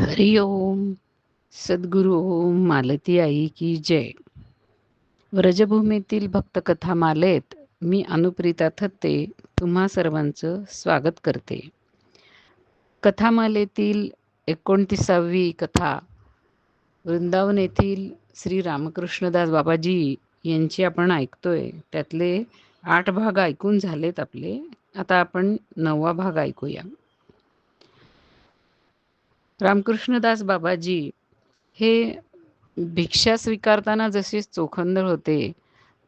हरि ओम सद्गुरु ओम मालती आई की जय. व्रजभूमीतील भक्तकथा मालेत मी अनुप्रिता थत्ते तुम्हा सर्वांचं स्वागत करते. कथामालेतील एकोणतीसावी कथा वृंदावन येथील श्री रामकृष्णदास बाबाजी यांची आपण ऐकतोय. त्यातले आठ भाग ऐकून झालेत आपले. आता आपण नववा भाग ऐकूया. रामकृष्णदास बाबाजी हे भिक्षा स्वीकारताना जसे चोखंदळ होते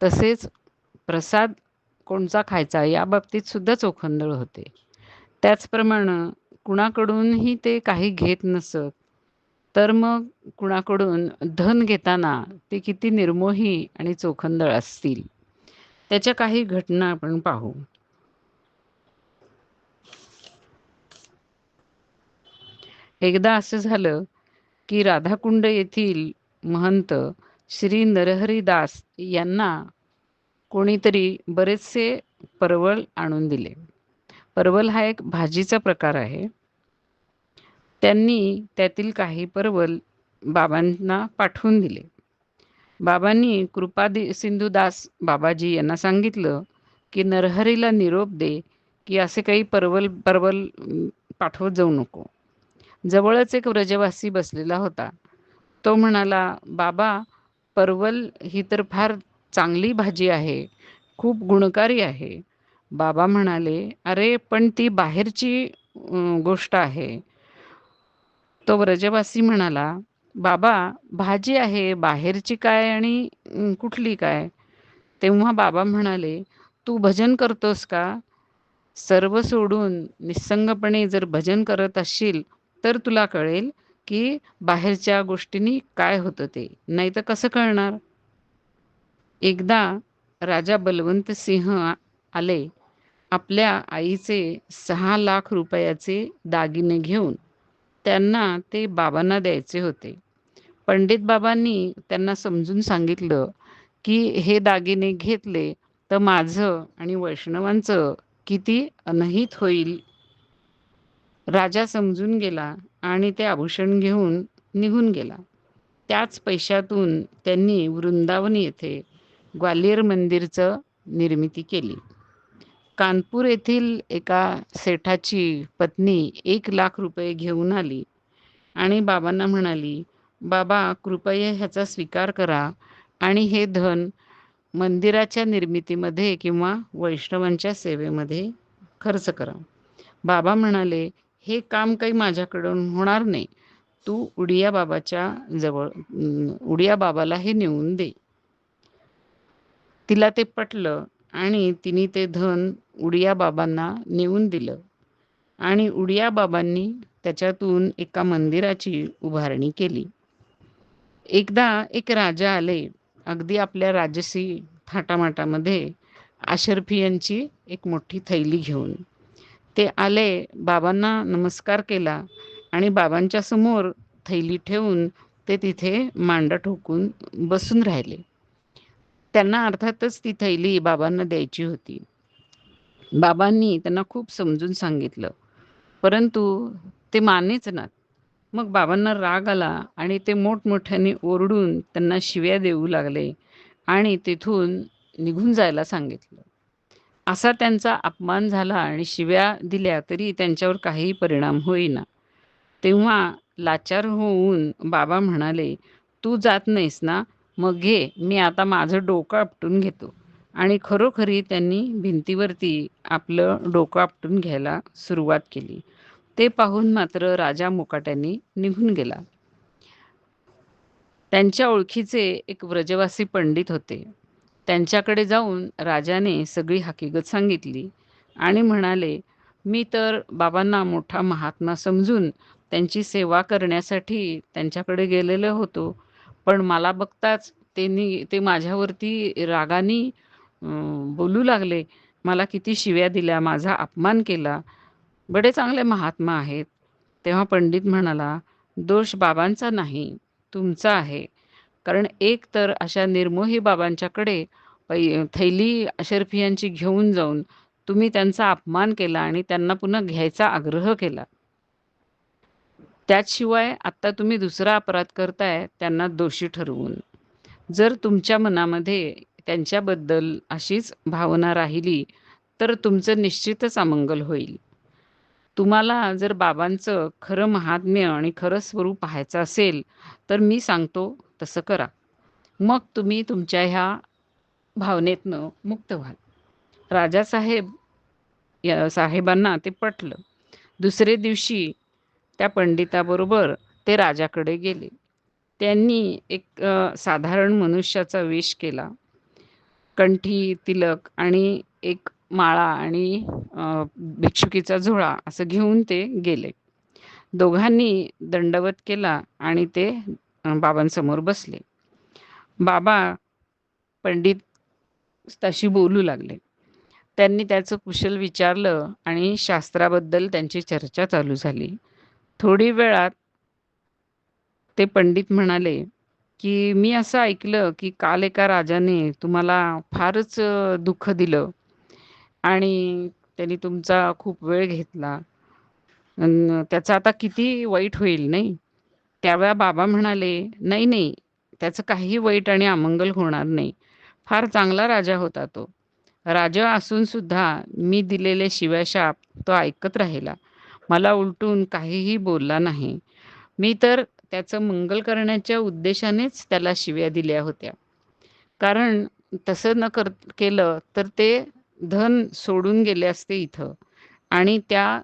तसेच प्रसाद कोणचा खायचा या बाबतीत सुद्धा चोखंदळ होते. त्याचप्रमाणे कुणाकडूनही ते काही घेत नसत तर मग कुणाकडून धन घेताना ते किती निर्मोही आणि चोखंदळ असतील त्याच्या काही घटना आपण पाहू. एकदा असं झालं की राधाकुंड येथील महंत श्री नरहरीदास यांना कोणीतरी बरेचसे परवल आणून दिले. परवल हा एक भाजीचा प्रकार आहे. त्यांनी त्यातील काही परवल बाबांना पाठवून दिले. बाबांनी कृपादी सिंधुदास बाबाजी यांना सांगितलं की नरहरीला निरोप दे की असे काही परवल परवल पाठवत जाऊ नको. जवळच एक व्रजवासी बसलेला होता. तो म्हणाला बाबा परवल ही तर फार चांगली भाजी आहे खूप गुणकारी आहे. बाबा म्हणाले अरे पण ती बाहेरची गोष्ट आहे. तो व्रजवासी म्हणाला बाबा भाजी आहे बाहेरची काय आणि कुठली काय? तेव्हा बाबा म्हणाले तू भजन करतोस का? सर्व सोडून निसंगपणे जर भजन करत असशील तर तुला कळेल की बाहेरच्या गोष्टींनी काय होतं ते. नाही तर कसं कळणार? एकदा राजा बलवंत सिंह आले आपल्या आईचे सहा लाख रुपयाचे दागिने घेऊन त्यांना ते बाबांना द्यायचे होते. पंडित बाबांनी त्यांना समजून सांगितलं की हे दागिने घेतले तर माझं आणि वैष्णवांचं किती अनहित होईल. राजा समजून गेला आणि ते आभूषण घेऊन निघून गेला. त्याच पैशातून त्यांनी वृंदावन येथे ग्वालियर मंदिरचं निर्मिती केली. कानपूर येथील एका सेठाची पत्नी एक लाख रुपये घेऊन आली आणि बाबांना म्हणाली बाबा कृपया ह्याचा स्वीकार करा आणि हे धन मंदिराच्या निर्मितीमध्ये किंवा वैष्णवांच्या सेवेमध्ये खर्च करा. बाबा म्हणाले हे काम काही माझ्याकडून होणार नाही. तू उडिया बाबाच्या जवळ उडिया बाबाला हे नेऊन दे. तिला ते पटलं आणि तिने ते धन उडिया बाबांना नेऊन दिलं. आणि उडिया बाबांनी त्याच्यातून एका मंदिराची उभारणी केली. एकदा एक राजा आले अगदी आपल्या राजसी थाटामाटामध्ये आशर्फी यांची एक मोठी थैली घेऊन. ते आले बाबांना नमस्कार केला आणि बाबांच्या समोर थैली ठेवून ते तिथे मांडा ठोकून बसून राहिले. त्यांना अर्थातच ती थैली बाबांना द्यायची होती. बाबांनी त्यांना खूप समजून सांगितलं. परंतु ते मानेच नात. मग बाबांना राग आला आणि ते मोठमोठ्याने ओरडून त्यांना शिव्या देऊ लागले आणि तिथून निघून जायला सांगितलं. असा त्यांचा अपमान झाला आणि शिव्या दिल्या तरी त्यांच्यावर काहीही परिणाम होईना. तेव्हा लाचार होऊन बाबा म्हणाले तू जात नाहीस ना? मग घे मी आता माझं डोकं आपटून घेतो. आणि खरोखरी त्यांनी भिंतीवरती आपलं डोकं आपटून घ्यायला सुरुवात केली. ते पाहून मात्र राजा मुकाट्यांनी निघून गेला. त्यांच्या ओळखीचे एक व्रजवासी पंडित होते. त्यांच्याकडे जाऊन राजाने सगळी हकीकत सांगितली आणि म्हणाले मी तर बाबांना मोठा महात्मा समजून त्यांची सेवा करण्यासाठी त्यांच्याकडे गेलेलो होतो पण मला बघताच त्यांनी ते माझ्यावरती रागाने बोलू लागले. मला किती शिव्या दिल्या माझा अपमान केला. बडे चांगले महात्मा आहेत. तेव्हा पंडित म्हणाला दोष बाबांचा नाही तुमचा आहे. कारण एक तर अशा निर्मोही बाबांच्याकडे पै थैली अशर्फियांची घेऊन जाऊन तुम्ही त्यांचा अपमान केला आणि त्यांना पुन्हा घ्यायचा आग्रह केला. त्याचशिवाय आत्ता तुम्ही दुसरा अपराध करताय त्यांना दोषी ठरवून. जर तुमच्या मनामध्ये त्यांच्याबद्दल अशीच भावना राहिली तर तुमचं निश्चितच अमंगल होईल. तुम्हाला जर बाबांचं खरं महात्म्य आणि खरं स्वरूप पाहायचं असेल तर मी सांगतो तसं करा. मग तुम्ही तुमच्या ह्या भावनेतनं मुक्त व्हाल. राजासाहेब या साहेबांना ते पटलं. दुसरे दिवशी त्या पंडिताबरोबर ते राजाकडे गेले. त्यांनी एक साधारण मनुष्याचा वेश केला. कंठी तिलक आणि एक माळा आणि भिक्षुकीचा झोळा असं घेऊन ते गेले. दोघांनी दंडवत केला आणि ते बाबांसमोर बसले. बाबा पंडित तशी बोलू लागले. त्यांनी त्याचं कुशल विचारलं आणि शास्त्राबद्दल त्यांची चर्चा चालू झाली. थोडी वेळात ते पंडित म्हणाले की मी असं ऐकलं की काल एका राजाने तुम्हाला फारच दुःख दिलं आणि त्यांनी तुमचा खूप वेळ घेतला. त्याचा आता किती वाईट होईल नाही? त्यावेळा बाबा म्हणाले नाही नाही त्याचं काही वाईट आणि अमंगल होणार नाही. फार चांगला राजा होता तो. राजा असून सुद्धा मी दिलेले शिव्याशाप तो ऐकत राहिला. मला उलटून काहीही बोलला नाही. मी तर त्याचं मंगल करण्याच्या उद्देशानेच त्याला शिव्या दिल्या होत्या. कारण तसं न कर केलं तर ते धन सोडून गेले असते इथं. आणि त्या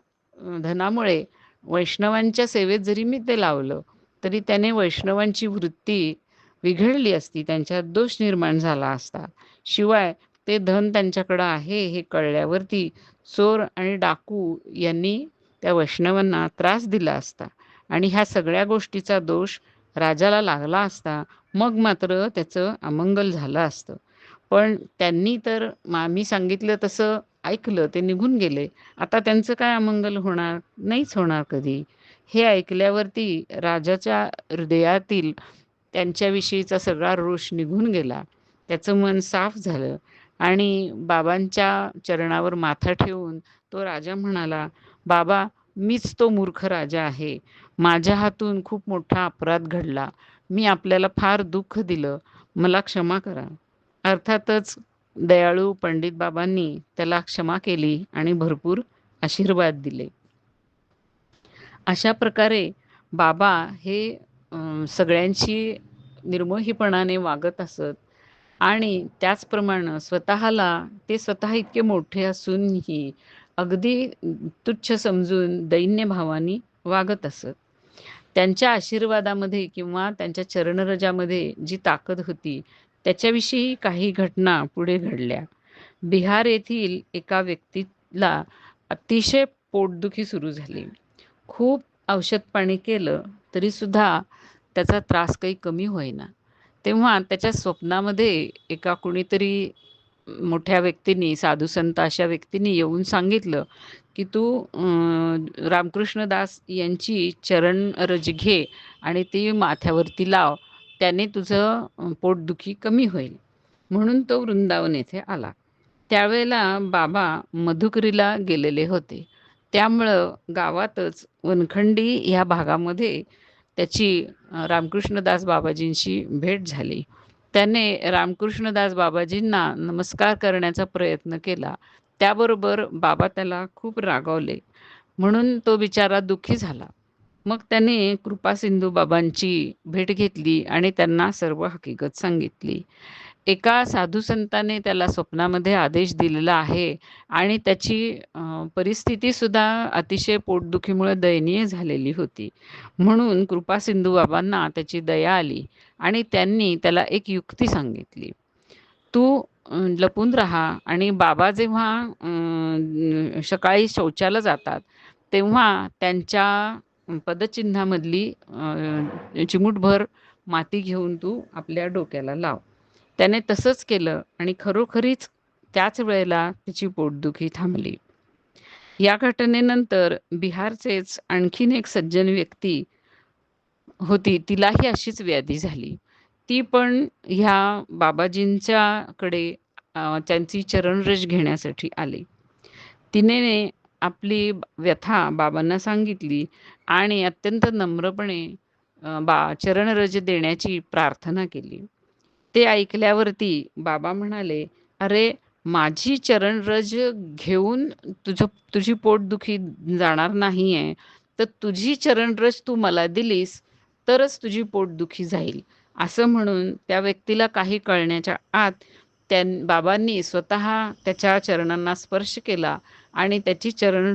धनामुळे वैष्णवांच्या सेवेत जरी मी ते लावलं तरी त्याने वैष्णवांची वृत्ती विघडली असती त्यांच्यात दोष निर्माण झाला असता. शिवाय ते धन त्यांच्याकडं आहे हे कळल्यावरती चोर आणि डाकू यांनी त्या वैष्णवांना त्रास दिला असता. आणि ह्या सगळ्या गोष्टीचा दोष राजाला लागला असता मग मात्र त्याचं अमंगल झालं असतं. पण त्यांनी तर मी सांगितलं तसं ऐकलं ते निघून गेले. आता त्यांचं काय अमंगल होणार? नाहीच होणार कधी. हे ऐकल्यावरती राजाच्या हृदयातील त्यांच्याविषयीचा सगळा रोष निघून गेला. त्याचं मन साफ झालं आणि बाबांच्या चरणावर माथा ठेवून तो राजा म्हणाला बाबा मीच तो मूर्ख राजा आहे. माझ्या हातून खूप मोठा अपराध घडला. मी आपल्याला फार दुःख दिलं. मला क्षमा करा. अर्थातच दयाळू पंडित बाबांनी त्याला क्षमा केली आणि भरपूर आशीर्वाद दिले. अशा प्रकारे बाबा हे सगळ्यांशी निर्मोहीपणाने वागत असत. आणि त्याचप्रमाणे स्वतःला ते स्वतः इतके मोठे असूनही अगदी तुच्छ समजून दैन्य भावानी वागत असत. त्यांच्या आशीर्वादामध्ये किंवा त्यांच्या चरणरजामध्ये जी ताकद होती त्याच्याविषयी काही घटना पुढे घडल्या. बिहार येथील एका व्यक्तीला अतिशय पोटदुखी सुरू झाली. खूप औषध पाणी केलं तरीसुद्धा त्याचा त्रास काही कमी होईना. तेव्हा त्याच्या स्वप्नामध्ये एका कुणीतरी मोठ्या व्यक्तींनी साधू संत अशा व्यक्तींनी येऊन सांगितलं की तू रामकृष्णदास यांची चरण रज घे आणि ती माथ्यावरती लाव त्याने तुझं पोटदुखी कमी होईल. म्हणून तो वृंदावन येथे आला. त्यावेळेला बाबा मधुकरीला गेलेले होते. त्यामुळं गावातच वनखंडी ह्या भागामध्ये त्याची रामकृष्णदास बाबाजींशी भेट झाली. त्याने रामकृष्णदास बाबाजींना नमस्कार करण्याचा प्रयत्न केला. त्याबरोबर बाबा त्याला खूप रागावले. म्हणून तो बिचारा दुःखी झाला. मग त्याने कृपा सिंधू बाबांची भेट घेतली आणि त्यांना सर्व हकीकत सांगितली. एका साधू संताने त्याला स्वप्नामध्ये आदेश दिलेला आहे आणि त्याची परिस्थिती सुद्धा अतिशय पोटदुखीमुळे दयनीय झालेली होती. म्हणून कृपा सिंधू बाबांना त्याची दया आली आणि त्यांनी त्याला एक युक्ती सांगितली. तू लपून राहा आणि बाबा जेव्हा सकाळी शौचाला जातात तेव्हा त्यांच्या पदचिन्हामधली चिमूटभर माती घेऊन तू आपल्या डोक्याला लाव. त्याने तसंच केलं आणि खरोखरीच त्याच वेळेला तिची पोटदुखी थांबली. या घटनेनंतर बिहारचेच आणखीन एक सज्जन व्यक्ती होती तिलाही अशीच व्याधी झाली. ती पण ह्या बाबाजींच्याकडे त्यांची चरणरज घेण्यासाठी आली. तिने आपली व्यथा बाबांना सांगितली आणि अत्यंत नम्रपणे बा चरणरज देण्याची प्रार्थना केली. ते ऐकल्यावरती बाबा म्हणाले अरे माझी चरणरज घेऊन तुझं तुझी पोटदुखी जाणार नाही आहे तर तुझी चरणरज तू मला दिलीस तरच तुझी पोटदुखी जाईल. असं म्हणून त्या व्यक्तीला काही कळण्याच्या आत त्या बाबांनी स्वतः त्याच्या चरणांना स्पर्श केला आणि त्याची चरण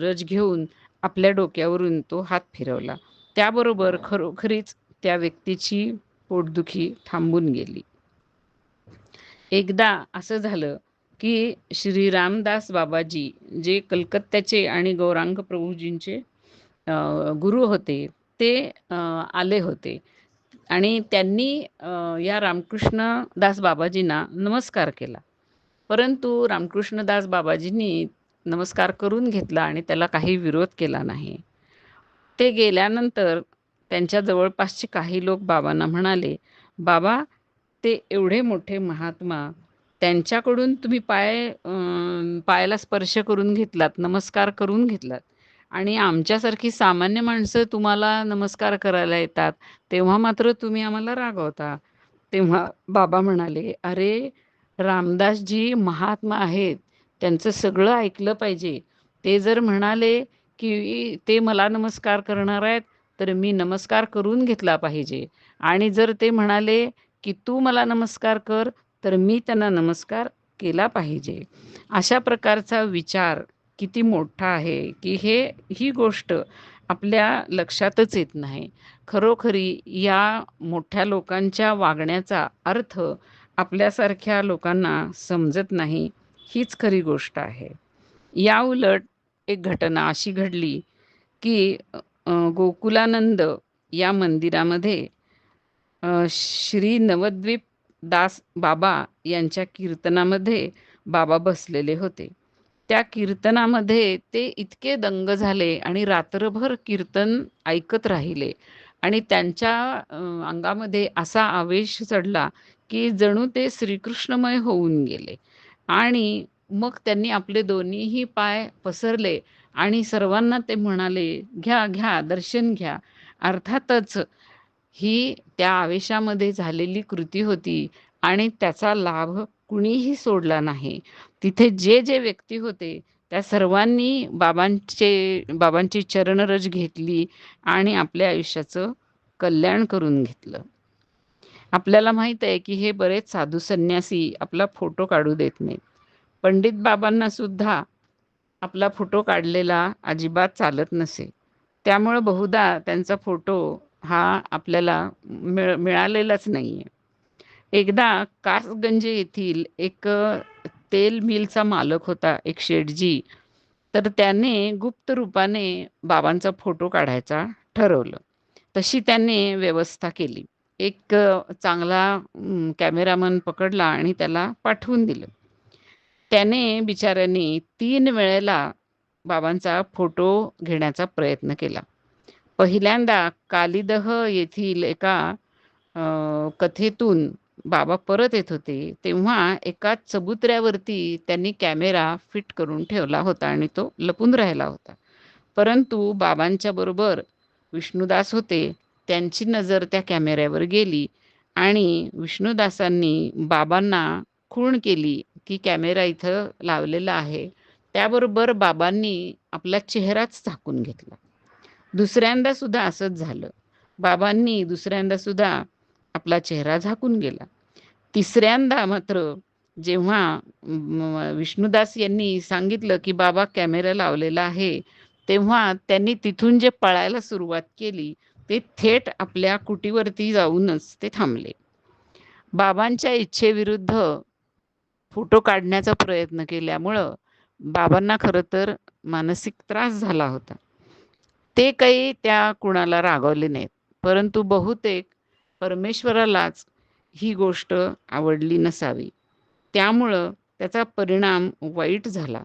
रज घेऊन आपल्या डोक्यावरून तो हात फिरवला. त्याबरोबर खरोखरीच त्या व्यक्तीची पोटदुखी थांबून गेली. एकदा असं झालं की श्री रामदास बाबाजी जे कलकत्त्याचे आणि गौरांग प्रभूजींचे गुरु होते ते आले होते. आणि त्यांनी या रामकृष्ण दास बाबाजींना नमस्कार केला. परंतु रामकृष्णदास बाबाजींनी नमस्कार करून घेतला आणि त्याला काही विरोध केला नाही. ते गेल्यानंतर त्यांच्या जवळपासचे काही लोक बाबांना म्हणाले बाबा ते एवढे मोठे महात्मा त्यांच्याकडून तुम्ही पाय पायाला स्पर्श करून घेतलात नमस्कार करून घेतलात. आणि आमच्यासारखी सामान्य माणसं तुम्हाला नमस्कार करायला येतात तेव्हा मात्र तुम्ही आम्हाला रागवता. तेव्हा बाबा म्हणाले अरे रामदासजी महात्मा आहेत त्यांचं सगळं ऐकलं पाहिजे. ते जर म्हणाले की ते मला नमस्कार करणार आहेत तर मी नमस्कार करून घेतला पाहिजे. आणि जर ते म्हणाले की तू मला नमस्कार कर तर मी त्यांना नमस्कार केला पाहिजे. अशा प्रकारचा विचार किती मोठा आहे की हे ही गोष्ट आपल्या लक्षातच येत नाही. खरोखरी या मोठ्या लोकांच्या वागण्याचा अर्थ आपल्यासारख्या लोकांना समजत नाही हीच खरी गोष्ट आहे. या उलट एक घटना अशी घडली की गोकुलानंद या मंदिरामध्ये श्री नवद्वीप दास बाबा यांच्या कीर्तनामध्ये बाबा बसलेले होते. त्या कीर्तनामध्ये ते इतके दंग झाले आणि रात्रभर कीर्तन ऐकत राहिले आणि त्यांच्या अंगामध्ये असा आवेश चढला की जणू ते श्रीकृष्णमय होऊन गेले. आणि मग त्यांनी आपले दोन्हीही पाय पसरले आणि सर्वांना ते म्हणाले घ्या घ्या दर्शन घ्या. अर्थातच ही त्या आवेशामध्ये झालेली कृती होती आणि त्याचा लाभ कुणीही सोडला नाही. तिथे जे जे व्यक्ती होते त्या सर्वांनी बाबांचे बाबांची चरणरज घेतली आणि आपल्या आयुष्याचं कल्याण करून घेतलं. आपल्याला माहीत आहे की हे बरेच साधू संन्यासी आपला फोटो काढू देत नाहीत. पंडित बाबांना सुद्धा आपला फोटो काढलेला अजिबात चालत नसे. त्यामुळं बहुधा त्यांचा फोटो हा आपल्याला मिळ मिळालेलाच नाही आहे एकदा कासगंज येथील एक तेल मिलचा मालक होता एक शेठजी. तर त्याने गुप्त रूपाने बाबांचा फोटो काढायचा ठरवलं. तशी त्याने व्यवस्था केली. एक चांगला कॅमेरामन पकडला आणि त्याला पाठवून दिलं. त्याने बिचाऱ्यांनी तीन वेळेला बाबांचा फोटो घेण्याचा प्रयत्न केला. पहिल्यांदा कालिदह येथील एका कथेतून बाबा परत येत होते. तेव्हा एका चबुतऱ्यावरती त्यांनी कॅमेरा फिट करून ठेवला होता आणि तो लपून राहिला होता. परंतु बाबांच्या बरोबर विष्णुदास होते. त्यांची नजर त्या कॅमेऱ्यावर गेली आणि विष्णुदासांनी बाबांना खूण केली की कॅमेरा इथं लावलेला आहे. त्याबरोबर बाबांनी आपला चेहराच झाकून घेतला. दुसऱ्यांदा सुद्धा असंच झालं. बाबांनी दुसऱ्यांदा सुद्धा आपला चेहरा झाकून गेला. तिसऱ्यांदा मात्र जेव्हा विष्णुदास यांनी सांगितलं की बाबा कॅमेरा लावलेला आहे तेव्हा त्यांनी तिथून जे पळायला सुरुवात केली ते थेट आपल्या कुटीवरती जाऊनच ते थांबले. बाबांच्या इच्छेविरुद्ध फोटो काढण्याचा प्रयत्न केल्यामुळं बाबांना खरं तर मानसिक त्रास झाला होता. ते काही त्या कुणाला रागवले नाहीत. परंतु बहुतेक परमेश्वरालाच ही गोष्ट आवडली नसावी. त्यामुळं त्याचा परिणाम वाईट झाला.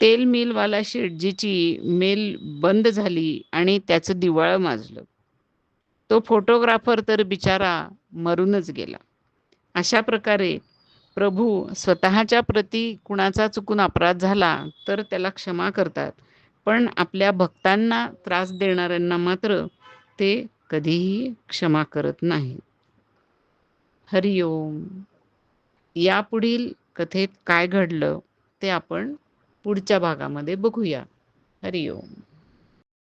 तेल मिलवाला शेटजीची मेल बंद झाली आणि त्याचं दिवाळं माजलं. तो फोटोग्राफर तर बिचारा मरूनच गेला. अशा प्रकारे प्रभू स्वतःच्या प्रती कुणाचा चुकून अपराध झाला तर त्याला क्षमा करतात. पण आपल्या भक्तांना त्रास देणाऱ्यांना मात्र ते कधीही क्षमा करत नाही हरिओम यापुढील कथेत काय घडलं ते आपण पुढच्या भागामध्ये बघूया. हरिओम